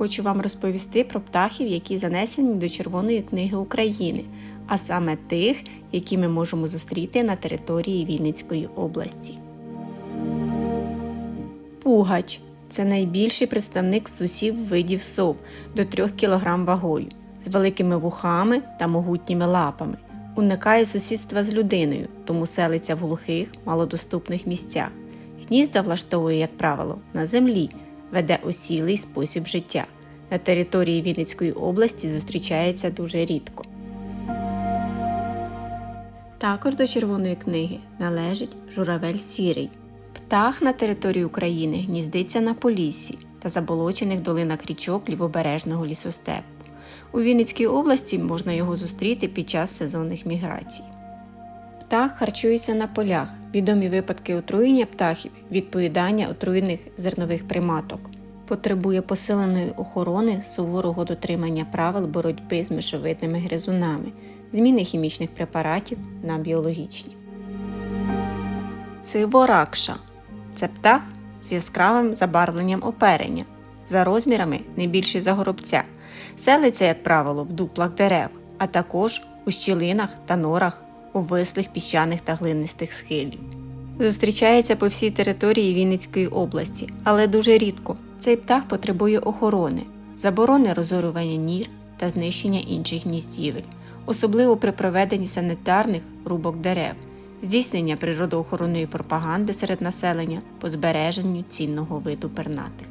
Хочу вам розповісти про птахів, які занесені до Червоної книги України, а саме тих, які ми можемо зустріти на території Вінницької області. Пугач це найбільший представник з усіх видів сов до 3 кг вагою, з великими вухами та могутніми лапами. Уникає сусідства з людиною, тому селиться в глухих, малодоступних місцях. Гнізда влаштовує, як правило, на землі, веде осілий спосіб життя. На території Вінницької області зустрічається дуже рідко. Також до Червоної книги належить журавель сірий. Птах на території України гніздиться на Поліссі та заболочених долинах річок лівобережного лісостепу. У Вінницькій області можна його зустріти під час сезонних міграцій. Птах харчується на полях. Відомі випадки отруєння птахів від поїдання отруєних зернових приматок. Потребує посиленої охорони, суворого дотримання правил боротьби з мишовидними гризунами, зміни хімічних препаратів на біологічні. Сиворакша це птах з яскравим забарвленням оперення, за розмірами не більший за горобця. Селиться, як правило, в дуплах дерев, а також у щілинах та норах у вислих піщаних та глинистих схилів. Зустрічається по всій території Вінницької області, але дуже рідко. Цей птах потребує охорони, заборони розорювання нір та знищення інших гніздівель, особливо при проведенні санітарних рубок дерев, здійснення природоохоронної пропаганди серед населення по збереженню цінного виду пернатих.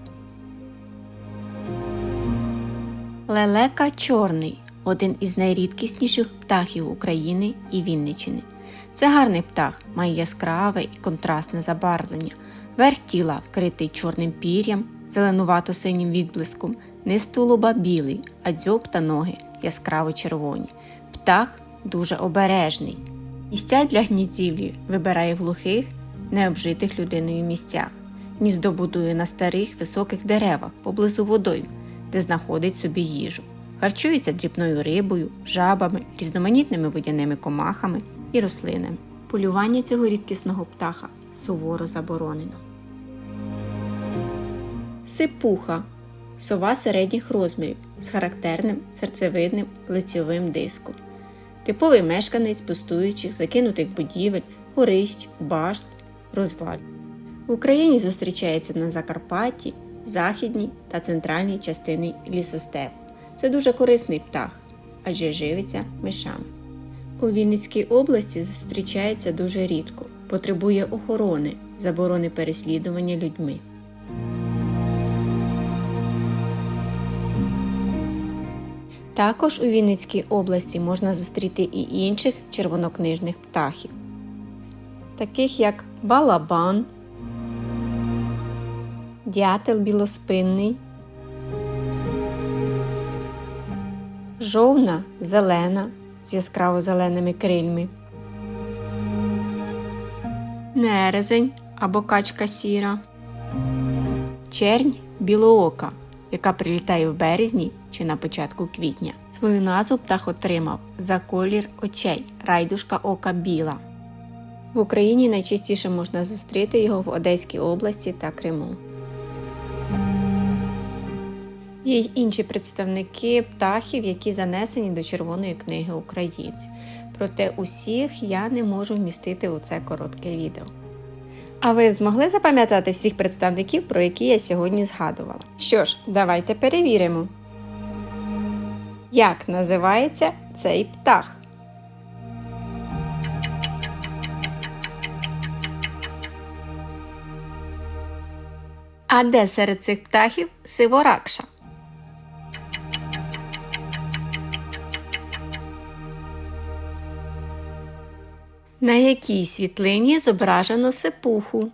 Лелека чорний один із найрідкісніших птахів України і Вінничини. Це гарний птах, має яскраве і контрастне забарвлення. Верх тіла вкритий чорним пір'ям, зеленувато-синім відблиском, низ тулуба білий, а дзьоб та ноги яскраво червоні. Птах дуже обережний. Місця для гніздівлі вибирає в глухих, необжитих людиною місцях. Гніздо будує на старих високих деревах поблизу водойм, де знаходить собі їжу. Харчується дрібною рибою, жабами, різноманітними водяними комахами і рослинами. Полювання цього рідкісного птаха суворо заборонено. Сипуха сова середніх розмірів з характерним серцевидним лицьовим диском. Типовий мешканець пустуючих, закинутих будівель, горищ, башт, розваль. В Україні зустрічається на Закарпатті, західній та центральній частині лісостепу. Це дуже корисний птах, адже живиться мишами. У Вінницькій області зустрічається дуже рідко, потребує охорони, заборони переслідування людьми. Також у Вінницькій області можна зустріти і інших червонокнижних птахів, таких як балабан, дятел білоспинний, жовна зелена з яскраво зеленими крильми, нерезень або качка сіра, чернь білоока, яка прилітає в березні чи на початку квітня. Свою назву птах отримав за колір очей райдушка ока біла. В Україні найчастіше можна зустріти його в Одеській області та Криму. Є й інші представники птахів, які занесені до Червоної книги України. Проте усіх я не можу вмістити у це коротке відео. А ви змогли запам'ятати всіх представників, про які я сьогодні згадувала? Що ж, давайте перевіримо. Як називається цей птах? А де серед цих птахів сиворакша? На якій світлині зображено сипуху?